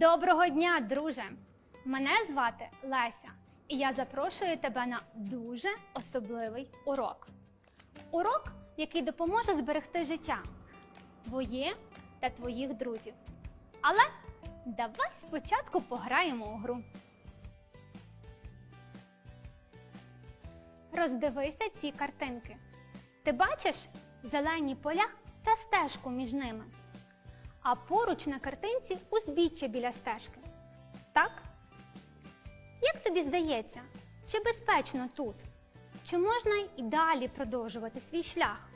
Доброго дня, друже! Мене звати Леся, і я запрошую тебе на дуже особливий урок. Урок, який допоможе зберегти життя твоє та твоїх друзів. Але давай спочатку пограємо у гру. Роздивися ці картинки. Ти бачиш зелені поля та стежку між ними. А поруч на картинці узбіччя біля стежки. Так? Як тобі здається, чи безпечно тут? Чи можна й далі продовжувати свій шлях?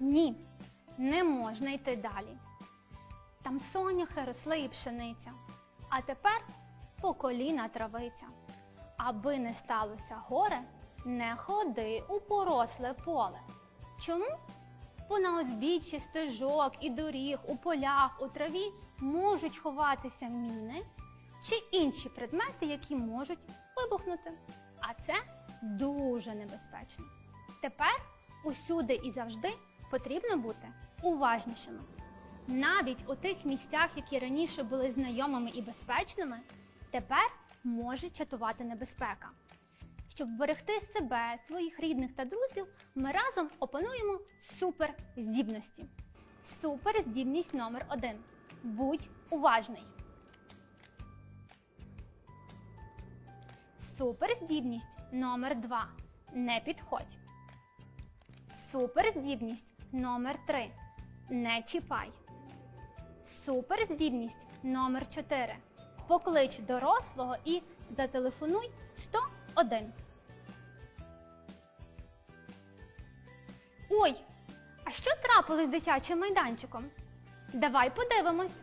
Ні, не можна йти далі. Там соняхи росли і пшениця, а тепер по коліна травиця. Аби не сталося горе, не ходи у поросле поле. Чому? Бо на узбіччі стежок і доріг, у полях, у траві можуть ховатися міни чи інші предмети, які можуть вибухнути. А це дуже небезпечно. Тепер усюди і завжди потрібно бути уважнішими. Навіть у тих місцях, які раніше були знайомими і безпечними, тепер може чатувати небезпека. Щоб вберегти себе, своїх рідних та друзів, ми разом опануємо суперздібності. Суперздібність номер один. Будь уважний. Суперздібність номер два. Не підходь. Суперздібність номер три. Не чіпай. Суперздібність номер 4. Поклич дорослого і зателефонуй 101. Ой, а що трапилось з дитячим майданчиком? Давай подивимось.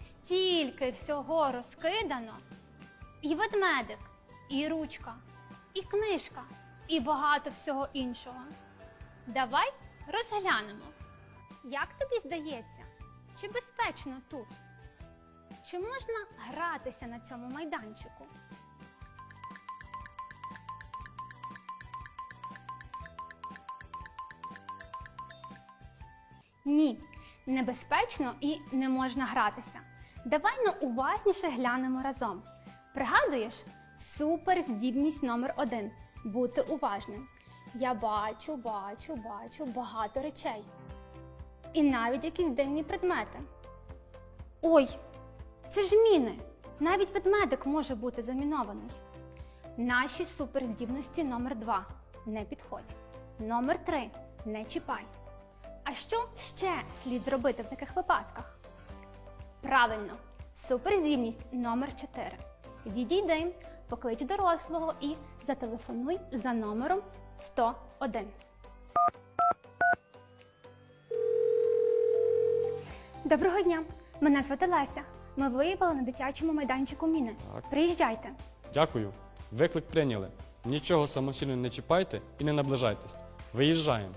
Стільки всього розкидано. І ведмедик, і ручка, і книжка, і багато всього іншого. Давай розглянемо. Як тобі здається, чи безпечно тут? Чи можна гратися на цьому майданчику? Ні, небезпечно і не можна гратися. Давай ну уважніше глянемо разом. Пригадуєш суперздібність номер один бути уважним. Я бачу, бачу, бачу багато речей. І навіть якісь дивні предмети. Ой, це ж міни! Навіть ведмедик може бути замінований. Наші суперздібності номер 2 не підходь. Номер 3 не чіпай. А що ще слід зробити в таких випадках? Правильно, суперздібність номер 4 Відійди, поклич дорослого і зателефонуй за номером 101. Доброго дня! Мене звати Леся. Ми виявили на дитячому майданчику міни. Так. Приїжджайте. Дякую. Виклик прийняли. Нічого самостійно не чіпайте і не наближайтесь. Виїжджаємо.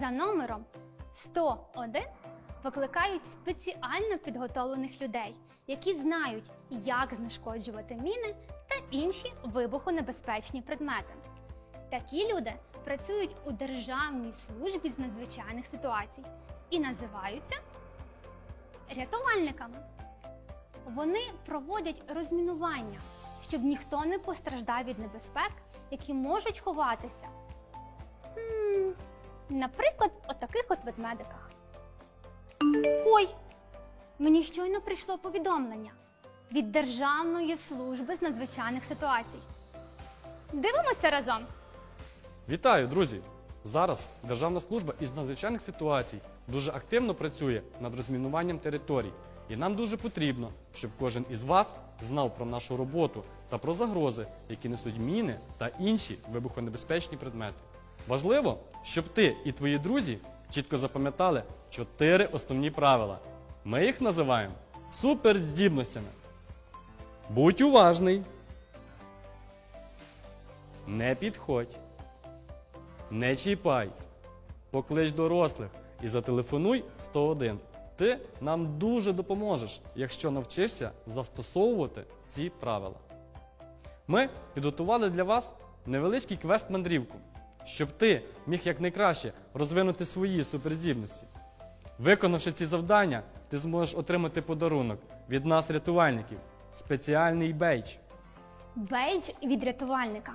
За номером 101 викликають спеціально підготовлених людей, які знають, як знешкоджувати міни та інші вибухонебезпечні предмети. Такі люди працюють у Державній службі з надзвичайних ситуацій і називаються рятувальниками. Вони проводять розмінування, щоб ніхто не постраждав від небезпек, які можуть ховатися. Наприклад, в отаких от ведмедиках. Ой! Мені щойно прийшло повідомлення від Державної служби з надзвичайних ситуацій. Дивимося разом. Вітаю, друзі! Зараз Державна служба із надзвичайних ситуацій дуже активно працює над розмінуванням територій. І нам дуже потрібно, щоб кожен із вас знав про нашу роботу та про загрози, які несуть міни та інші вибухонебезпечні предмети. Важливо, щоб ти і твої друзі чітко запам'ятали чотири основні правила. Ми їх називаємо суперздібностями. Будь уважний. Не підходь. Не чіпай. Поклич дорослих і зателефонуй 101. Ти нам дуже допоможеш, якщо навчишся застосовувати ці правила. Ми підготували для вас невеличкий квест-мандрівку, щоб ти міг якнайкраще розвинути свої суперздібності. Виконавши ці завдання, ти зможеш отримати подарунок від нас, рятувальників, спеціальний бейдж. Бейдж від рятувальника.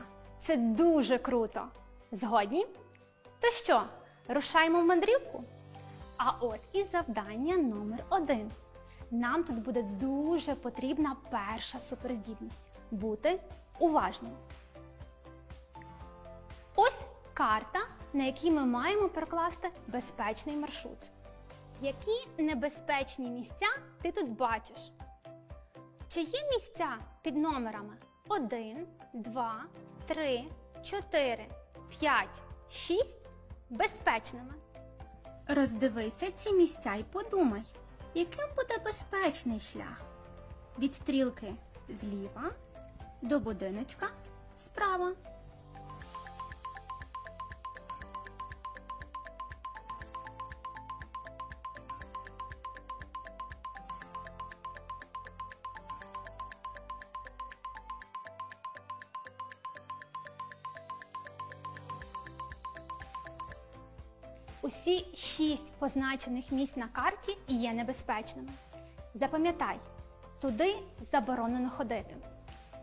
Це дуже круто. Згодні? То що, рушаємо в мандрівку? А от і завдання номер один. Нам тут буде дуже потрібна перша суперздібність бути уважним. Ось карта, на якій ми маємо прокласти безпечний маршрут. Які небезпечні місця ти тут бачиш? Чи є місця під номерами 1, 2, 3, 4, 5, 6 безпечними? Роздивися ці місця і подумай, яким буде безпечний шлях від стрілки зліва до будиночка справа. Усі шість позначених місць на карті є небезпечними. Запам'ятай, туди заборонено ходити.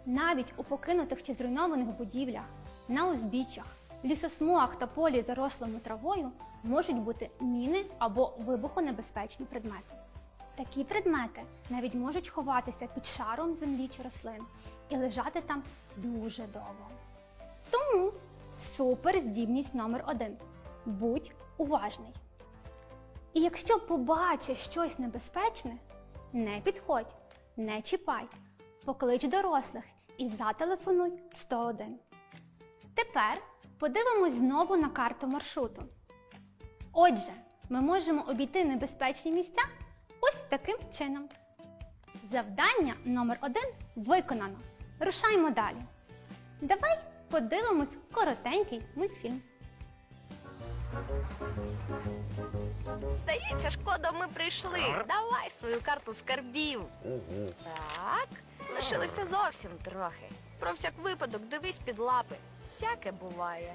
Навіть у покинутих чи зруйнованих будівлях, на узбіччях, лісосмугах та полі зарослому травою можуть бути міни або вибухонебезпечні предмети. Такі предмети навіть можуть ховатися під шаром землі чи рослин і лежати там дуже довго. Тому суперздібність номер один. Будь уважний. І якщо побачиш щось небезпечне, не підходь, не чіпай, поклич дорослих і зателефонуй 101. Тепер подивимось знову на карту маршруту. Отже, ми можемо обійти небезпечні місця ось таким чином. Завдання номер один виконано. Рушаємо далі. Давай подивимось коротенький мультфільм. Здається, шкода, ми прийшли. Давай свою карту скарбів. Так, лишилося зовсім трохи. Про всяк випадок дивись під лапи. Всяке буває.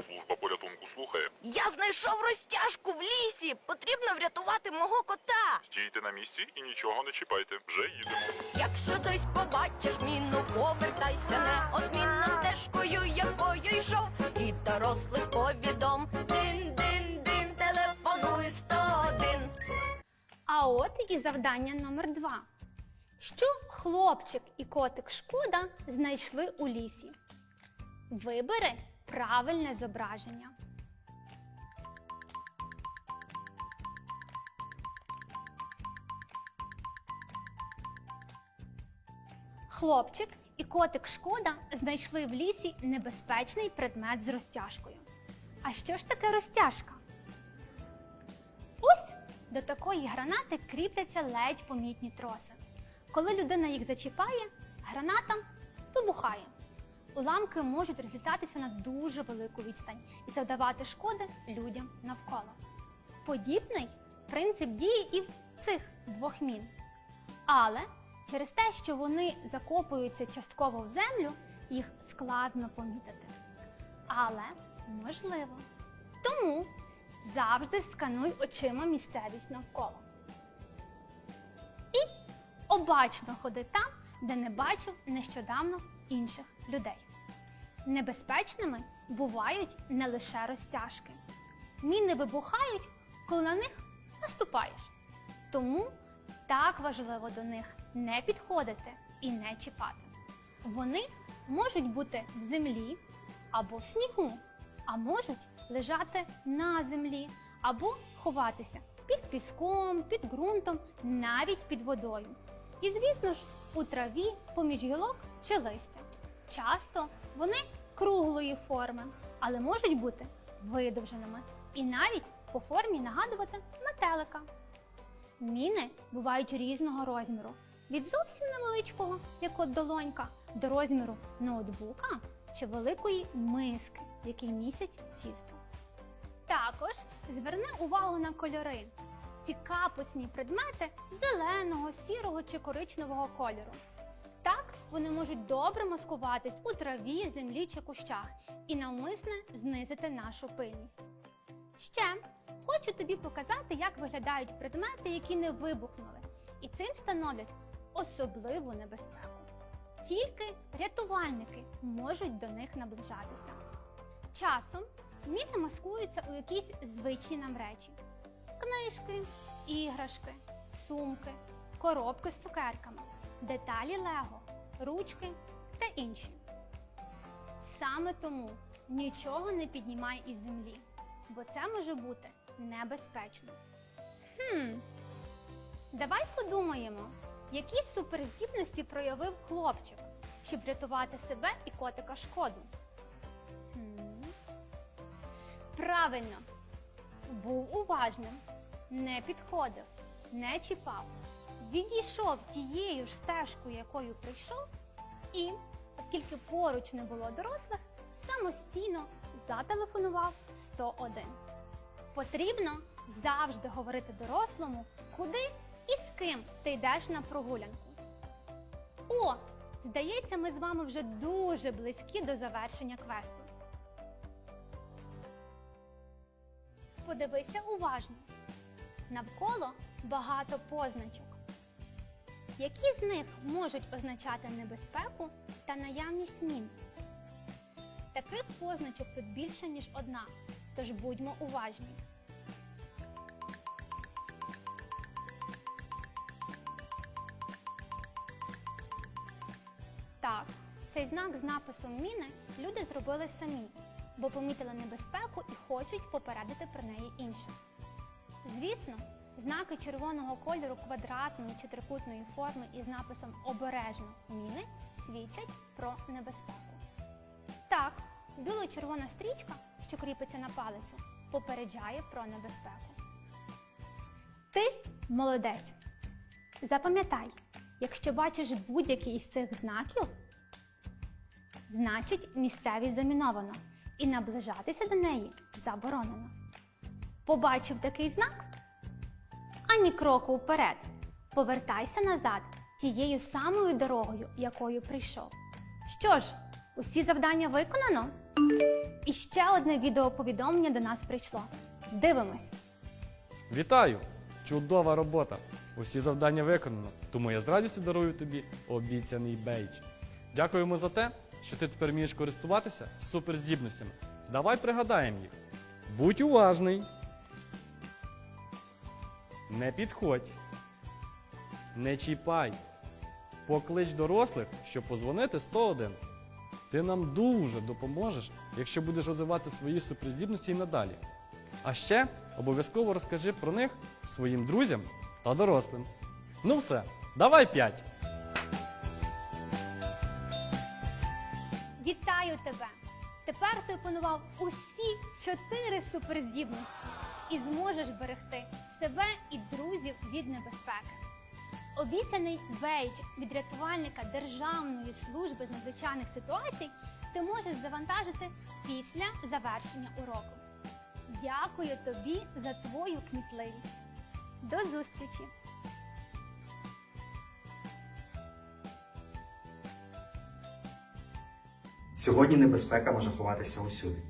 Служба порятунку слухає. Я знайшов розтяжку в лісі. Потрібно врятувати мого кота. Стійте на місці і нічого не чіпайте. Вже їдемо. Якщо десь побачиш міну, повертайся неодмінно стежкою, якою йшов, і дорослих повідом. Дин-дин-дин, телефонуй 101. А от і завдання номер два. Що хлопчик і котик Шкода знайшли у лісі? Вибери правильне зображення. Хлопчик і котик Шкода знайшли в лісі небезпечний предмет з розтяжкою. А що ж таке розтяжка? Ось до такої гранати кріпляться ледь помітні троси. Коли людина їх зачіпає, граната вибухає. Уламки можуть розлітатися на дуже велику відстань і завдавати шкоди людям навколо. Подібний принцип діє і в цих двох мін. Але через те, що вони закопуються частково в землю, їх складно помітити. Але можливо. Тому завжди скануй очима місцевість навколо. І обачно ходи там, де не бачив нещодавно інших людей. Небезпечними бувають не лише розтяжки. Міни вибухають, коли на них наступаєш. Тому так важливо до них не підходити і не чіпати. Вони можуть бути в землі або в снігу, а можуть лежати на землі або ховатися під піском, під ґрунтом, навіть під водою. І, звісно ж, у траві поміж гілок чи листя. Часто вони круглої форми, але можуть бути видовженими і навіть по формі нагадувати метелика. Міни бувають різного розміру. Від зовсім невеличкого, як от долонька, до розміру ноутбука чи великої миски, в якій місяць тісто. Також зверни увагу на кольори. Ці капусні предмети зеленого, сірого чи коричневого кольору. Так вони можуть добре маскуватись у траві, землі чи кущах і навмисне знизити нашу пильність. Ще хочу тобі показати, як виглядають предмети, які не вибухнули, і цим становлять особливу небезпеку. Тільки рятувальники можуть до них наближатися. Часом міни маскуються у якісь звичні нам речі: книжки, іграшки, сумки, коробки з цукерками, деталі Лего, ручки та інші. Саме тому нічого не піднімай із землі, бо це може бути небезпечно. Хм, давай подумаємо, які суперздібності проявив хлопчик, щоб рятувати себе і котика шкоду. Хм. Правильно, був уважним, не підходив, не чіпав, відійшов тією ж стежкою, якою прийшов, і, оскільки поруч не було дорослих, самостійно зателефонував 101. Потрібно завжди говорити дорослому, куди і з ким ти йдеш на прогулянку. О, здається, ми з вами вже дуже близькі до завершення квесту. Подивися уважно. Навколо багато позначок. Які з них можуть означати небезпеку та наявність мін? Таких позначок тут більше, ніж одна, тож будьмо уважні. Так, цей знак з написом міни люди зробили самі, бо помітили небезпеку і хочуть попередити про неї інших. Звісно, знаки червоного кольору квадратної чи трикутної форми із написом Обережно міни свідчать про небезпеку. Так, біло-червона стрічка, що кріпиться на палицю, попереджає про небезпеку. Ти молодець. Запам'ятай, якщо бачиш будь-який із цих знаків, значить місцевість заміновано і наближатися до неї заборонено. Побачив такий знак? Ані кроку вперед. Повертайся назад тією самою дорогою, якою прийшов. Що ж, усі завдання виконано? І ще одне відеоповідомлення до нас прийшло. Дивимось. Вітаю! Чудова робота! Усі завдання виконано, тому я з радістю дарую тобі обіцяний бейдж. Дякуємо за те, що ти тепер вмієш користуватися суперздібностями. Давай пригадаємо їх. Будь уважний. Не підходь. Не чіпай. Поклич дорослих, щоб позвонити 101. Ти нам дуже допоможеш, якщо будеш розвивати свої суперздібності і надалі. А ще обов'язково розкажи про них своїм друзям та дорослим. Ну все, давай п'ять! Вітаю тебе! Тепер ти опанував усі чотири суперздібності і зможеш берегти себе і друзів від небезпеки. Обіцяний бейдж від рятувальника Державної служби з надзвичайних ситуацій ти можеш завантажити після завершення уроку. Дякую тобі за твою кмітливість. До зустрічі! Сьогодні небезпека може ховатися усюди.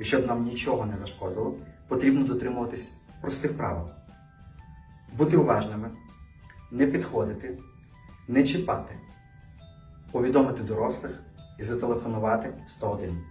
І щоб нам нічого не зашкодило, потрібно дотримуватись простих правил: бути уважними, не підходити, не чіпати, повідомити дорослих і зателефонувати 101.